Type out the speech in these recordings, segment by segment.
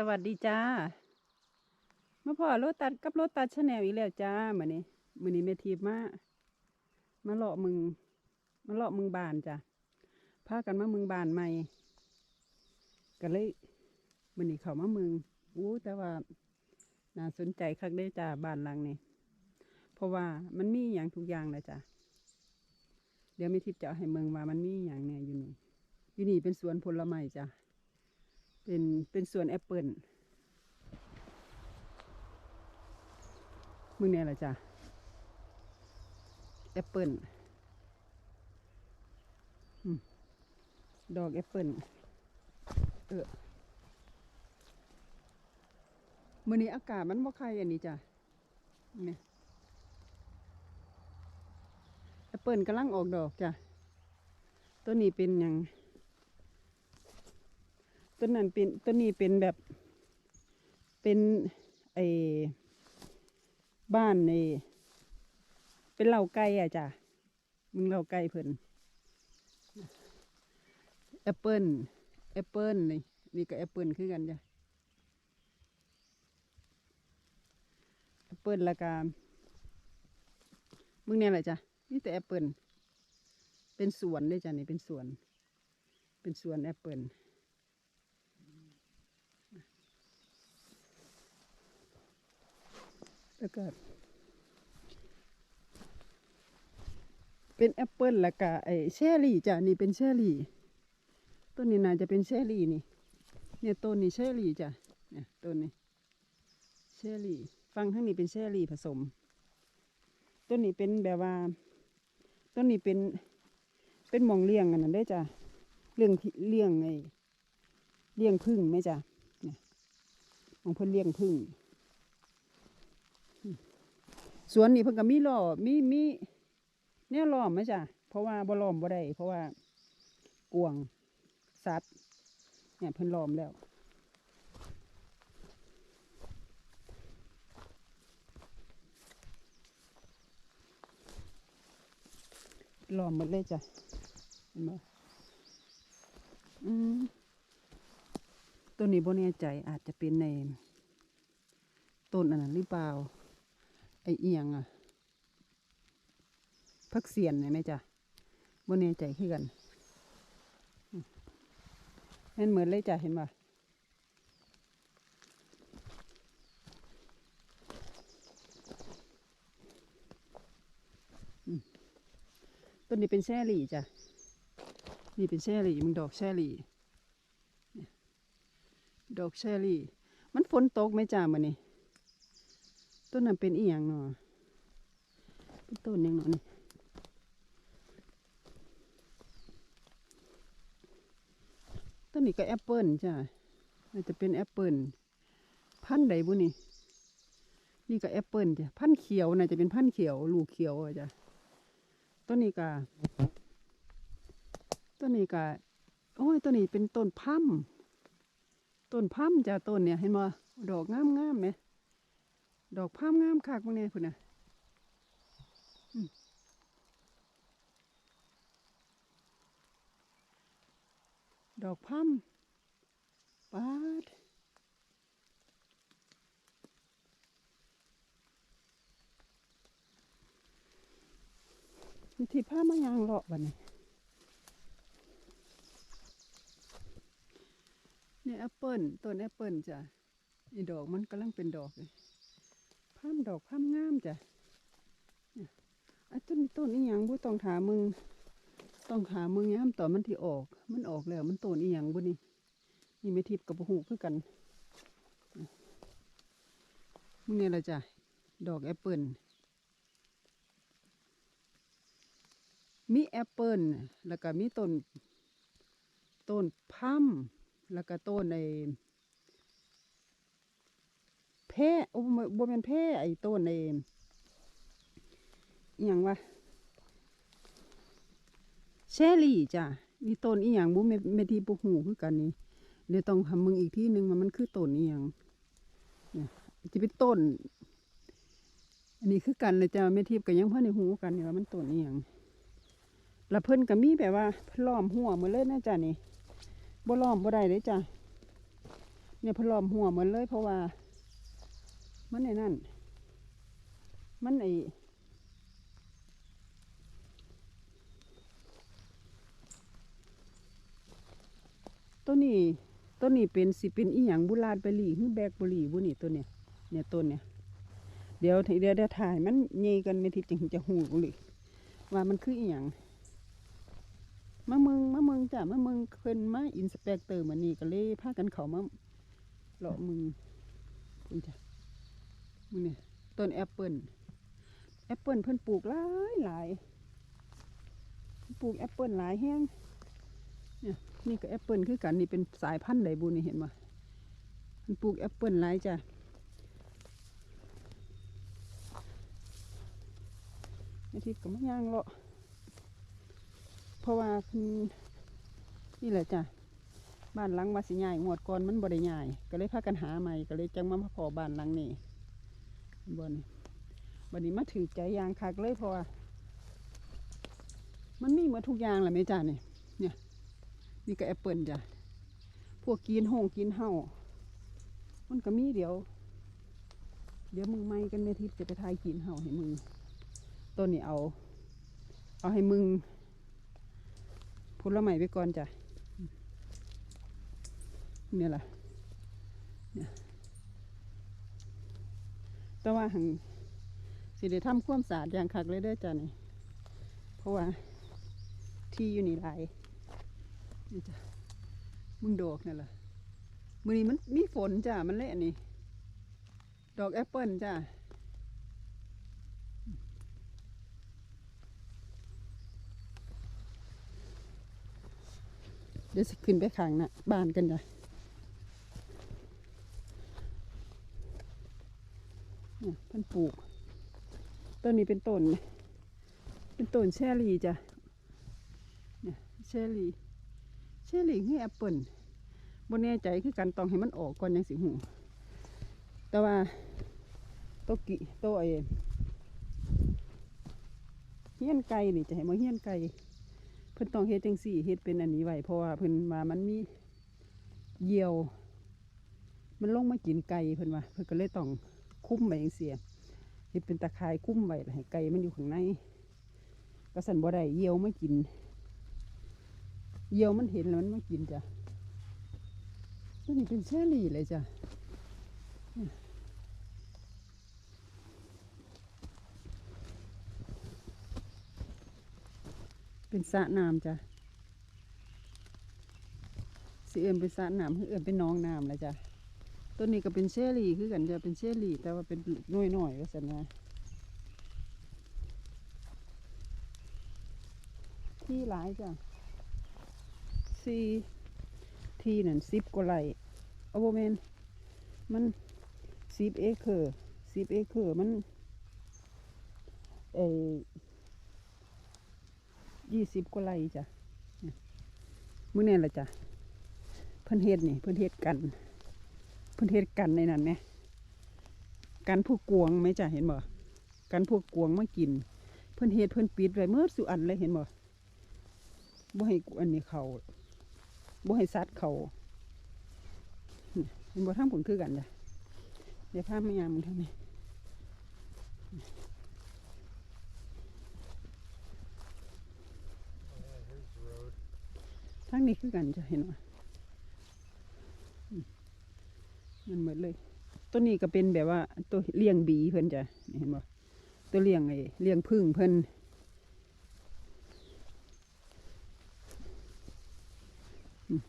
สวัสดีจ้ามาพ่อรถตัดกับรถตัดชาแนลอีกแล้วจ้ามือนี้มือนี้แม่ทีบมามาเลาะมึงมาเลาะมึงบานจ้ะพากันมามึงบานใหม่ก็เลยมือนี้เขามามึงอู้แต่ว่าน่าสนใจคักได้จ้าบานหลังนี้เพราะว่ามันมีอย่างทุกอย่างเลยจ้ะเดี๋ยวแม่ทิพย์จะให้เมืองว่ามันมีอย่างเนี่ยอยู่นี่อยู่นี่เป็นสวนผลไม้จ้ะ เป็นเป็นสวนแอปเปิลมึงเนี่ยแหละจ้ะแอปเปิลดอกแอปเปิลเออมื่อนี้อากาศมันบ่ใครอันนี้จ้ะเนี่ยแอปเปิลกำลังออกดอกจ้ะต้นนี้เป็นอย่าง ต้นนั้นเป็นต้นนี้เป็นแบบ เป็นไอ้บ้านในเป็นเหล่าไก่อะจ้ะมึงเหล่าไก่เพิ่นแอปเปิลแอปเปิลนี่นี่ก็แอปเปิลคือกันจ้ะแอปเปิลละกามึงเนี่ยแหละจ้ะนี่แต่แอปเปิลเป็นสวนเลยจ้ะนี่เป็นสวน เป็นสวนแอปเปิล แล้วก็ เป็นแอปเปิลแล้วก็ไอเชอรี่จ้ะนี่เป็นเชอรี่ ต้นนี้น่าจะเป็นเชอรี่นี่ เนี่ยต้นนี้เชอรี่จ้ะเนี่ยต้นนี้เชอรี่ฟังทั้งนี้เป็นเชอรี่ผสม ต้นนี้เป็นแบบว่า ต้นนี้เป็นเป็นมองเลี้ยงอันนั้นได้จ้ะเลี้ยงทีเลี้ยงไอเลี้ยงพึ่งไหมจ้ะเนี่ยมองเพิ่นเลี้ยงพึ่ง สวนนี่เพิ่นก็มีล้อมีมีแนวล้อมไหมจ้ะเพราะว่าบ่ล้อมบ่ได้เพราะว่ากวางสัตว์เนี่ยเพิ่นล้อมแล้วล้อมหมดเลยจ้ะเห็นบ่อืมตัวนี้บ่แน่ใจอาจจะเป็นในต้นอันนั้นหรือเปล่า อเอียงอะพักเสียนเนี่ยไหมจ๊ะบนแน่ใจคือกันอืมแม่นเหมือนเลยจ้ะเห็นป่ะต้นนี้เป็นแช่หลี่จ้ะ นี่เป็นแช่หลี่มึงดอกแช่หลี่ดอกแช่หลี่ มันฝนตกไหมจ้ามันนี่ ต้นนั้นเป็นอีหยังเนาะเป็นต้นยังเนาะนี่ต้นนี้ก็แอปเปิลจ้ะน่าจะเป็นแอปเปิลพันธุ์ใดบุนี่นี่ก็แอปเปิลจ้ะพันธุ์เขียวน่าจะเป็นพันธุ์เขียว ลูกเขียวอะจ้ะต้นนี้ก็ต้นนี้ก็โอ้ยต้นนี้เป็นต้นพัมต้นพัมจ้ะต้นเนี่ยเห็นบ่ดอกงามๆไหม ดอกพามงามคักพวกนี้พุ่นน่ะดอกพามปาดวิธีผ้ามายางเลาะบัดนี้เนี่ยแอปเปิลต้นแอปเปิลจ้ะนี่ดอกมันกำลังเป็นดอกเลย พามดอกพามงามจ้ะเนี่ยไอ้ต้นนี้ต้นอีหยังบุต้องถามมึง ต้องถามมึงย้ำต่อมันที่ออก มันออกแล้ว มันต้นอีหยังบุนี่นี่ไม่ทิพย์กับหูคือกันเนี่ยมึงเนี่ยละจ้ะ ดอกแอปเปิลมีแอปเปิลแล้วก็มีต้นต้นพัมแล้วก็ต้นใน พร่โอ้บ่บ่แม่นแพร่ไอ้ต้นไอ้อหยังวะแชรี่จ้ะนี่ต้นอีหยังบ่แม่นแม่ที่บ่ฮู้คือกันนี่เดี๋ยวต้องทำมึงอีกที่หนึ่งว่ามันคือต้นอีหยังเนี่ยจะเป็นต้น อันนี้คือกันเลยจ้ะแม่ทิพย์ก็ยังพอในหูกันนี่ว่ามันต้นอีหยังแล้วเพิ่นก็มีแบบว่าพล้อมหัวเหมดเลยนะจ้ะนี่บ่ล้อมบ่ได้เลยจ้ะเนี่ยพนลอมหัวเหมือนเลยเพราะว่า มันไอ้นั่น มันไอ้ตัวนี้ตัวนี้เป็นสิเป็นอีหยังบุราดเบรี่หรือแบล็คเบอรี่บุนี่ตัวเนี่ยเนี่ยต้นเนี่ย เดี๋ยวเดี๋ยวเดี๋ยวถ่ายมันเงยกันไม่ทิดจึงจะหูเลยว่ามันคืออีหยังมะมึงมะมึงจ้ะมะมึงเพิ่นมาอินสเปกเตอร์มานี่ก็เลยพากันเขามาเลาะมึงคุณจ้ะ นี่ต้นแอปเปิลแอปเปิลเพิ่นปลูกหลายหลายปลูกแอปเปิลหลายแห้งเนี่ยนี่ก็แอปเปิลคือกันนี่เป็นสายพันธุ์ใดบุนี่เห็นไหมมันปลูกแอปเปิลหลายจ้ะอาทิตย์ก็ไม่ย่างเลาะเพราะว่านี่แหละจ้ะบ้านหลังวาสิใหญ่งวดก่อนมันบ่ได้ใหญ่ก็เลยพากันหาใหม่ก็เลยจังมาพอบ้านหลังนี้ บนบัดนี้มาถือใจยางคักเลยเพราะว่ามันมีหมาทุกอย่างแหละแม่จ้าเนี่ยเนี่ยนี่ก็แอปเปิลจ้ะพวกกินห้องกินเห่ามันก็มีเดี๋ยว เดี๋ยวมึงไม่กันแม่ทิพจะไปทายกินเห่าให้มึงต้นนี้เอา เอาให้มึงผลไม้ไปก่อนจ้ะเนี่ยแหละเนี่ย แต่ว่าหังสิได้ทำความสะอาดอย่างคักเลยเด้อจ้ะนี่เพราะว่าที่อยู่นี่หลายนี่จ้ะมึงดอกนี่แหละมือนี้มันมีฝนจ้ะมันเละนี่ ดอกแอปเปิลจ้ะเดี๋ยวสิขึ้นไปขังนะบ้านกันจ้ะเนี่ยเพิ่น ปลูก ต้นนี้เป็นต้น เป็นต้นแชรี่จ้ะเนี่ยแชรี่แชรี่คือแอปเปิลบนแน่ใจคือกันต้องให้มันออกก่อนยังสิหู แต่ว่าโตกิโตวไอ้เฮี้ยนไก่นี่จะให้มาเฮี้ยนไก่เพิ่นต้องเฮ็ดจังซี่เฮ็ดเป็นอันนี้ไว้เพราะว่าเพิ่นว่ามันมีเหยี่ยว มันลงมากินไก่เพิ่นว่าเพิ่นก็เลยต้องคุ้มไว้จังซี่เฮ็ ดเป็นตะข่ายคุ้มไว้ให้ไก่มันอยู่ข้างในก็สันบ่ได้เยี่ยวไมากิน เยี่ยวมันเห็นแล้วมันไมากินจ้ะตัวนี้เป็นเชอรี่เลยจ้ะเป็นสระน้ำจ้ะสิเอื่นเป็นสระน้ำเอื่นเป็นน้องน้ำเลยจ้ะ ตัวนี้ก็เป็นเชอรี่คือกันจะเป็นเชอรี่ แต่ว่าเป็นน้อยหน่อยๆว่าสันนะที่หลายจ้ะสี่ที่นั่นสิบกว่าไร่เอาโบแมนมันสิบเอเคอร์สิบเอเคอร์มันเอยี่สิบกว่าไร่จ้ะเมื้อนี่ละจ้ะเพิ่นเฮ็ดนี่เพิ่นเฮ็ดกัน พิ่นเฮ็ดกันในนั้นไหมกันพวกกวงไหมจ้ะเห็นบ่กันพวกกวงมากิน เพิ่อนเฮ็ดเพิ่อนปิดไว้เมื่อสุอันเลยเห็นบ่บ่ให้อันนี้เขาบ่ให้สัตว์เขาเห็นบ่ทางผลคือกันจ้ะเดี๋ยวพาแม่ยามมึงทางนี้ Yeah, here's the road. ทางนี้คือกันจ้ะเห็นบ่อืม มันเหมือนเลยตัวนี้ก็เป็นแบบว่าตัวเลี้ยงบีเพิ่นจ้ะเห็นบ่ตัวเลี้ยงไอ้เลี้ยงพึ่งเพิ่นอืม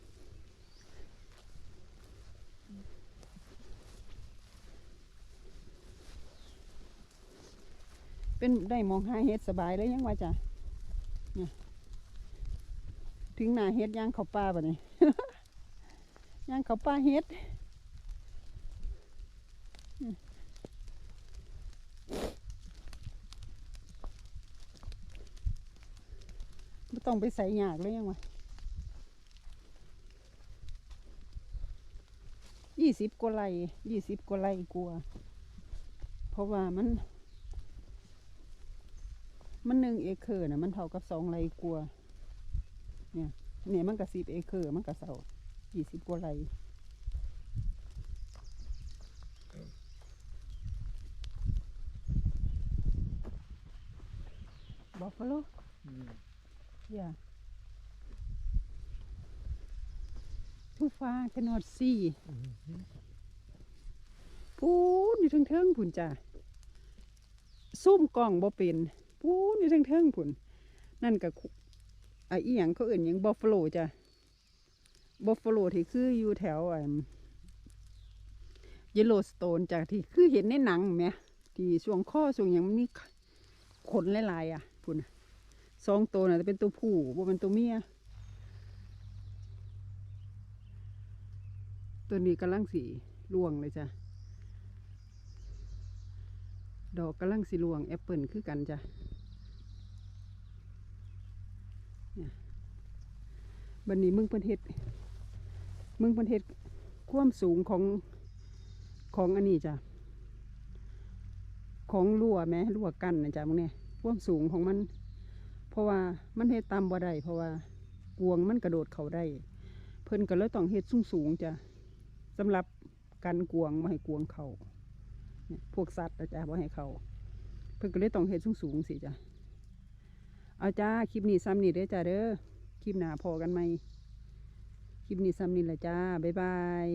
เป็นได้มองหาเฮ็ดสบายเลยยังว่าจ้ะเนี่ยถึงหน้าเฮ็ดย่างเขาป่าบ่ะนี่ย่างเขาป่าเฮ็ด ต้องไปใส่หยากเลยยังวะยี่สิบกว่าไร่ยี่สิบกว่าไร่กลัว เพราะว่ามัน มันหนึ่งเอเคอร์นะมันเท่ากับสองไร่กลัว เนี่ย เนี่ยมันกับสิบเอเคอร์มันกับเสายี่สิบกว่าไร่บัฟฟาโล yeah too far cannot see. พูนอยู่เทิงๆผุนจ้ะซุ่มกล้องบ่เป็นพูนอยู่เทิงๆผุนนั่นก็คุไอ้อีหยังเขาอื่นยังบัฟฟาโลจ้ะบัฟฟาโลที่คืออยู่แถวอ่เยลโลสโตนจ้ะที่คือเห็นในหนังแหมที่ช่วงข้อช่วงหยังมันมีขนหลายๆอะพุ่น สองตัวน่ะจะเป็นตัวผู้บ่เป็นตัวเมีย ตัวนี้กำลังสีล่วงเลยจ้ะ ดอกกำลังสีล่วงแอปเปิลคือกันจ้ะบันนี้มึงเพิ่นเฮ็ดมึงเพิ่นเฮ็ดความสูงของของอันนี้จ้ะ ของรั้วแหม้รั้วกันนะจ๊ะมึงเนี่ยความสูงของมัน เพราะว่ามันเฮ็ดตามบ่ได้เพราะว่ากวงมันกระโดดเขาได้ เพิ่นก็เลยต้องเฮ็ดสูงสูงจ้ะสำหรับกันกวงบ่ให้กวงเขาพวกสัตว์นะจ๊ะบ่ให้เขาเพิ่นก็เลยต้องเฮ็ดสูงสูงสิจ้ะเอาจ้าคลิปนี้ซ้ำนี่เด้อจ้าเด้อคลิปหน้าพอกันไหมคลิปนี้ซ้ำนี่แหละจ้าบ๊ายบาย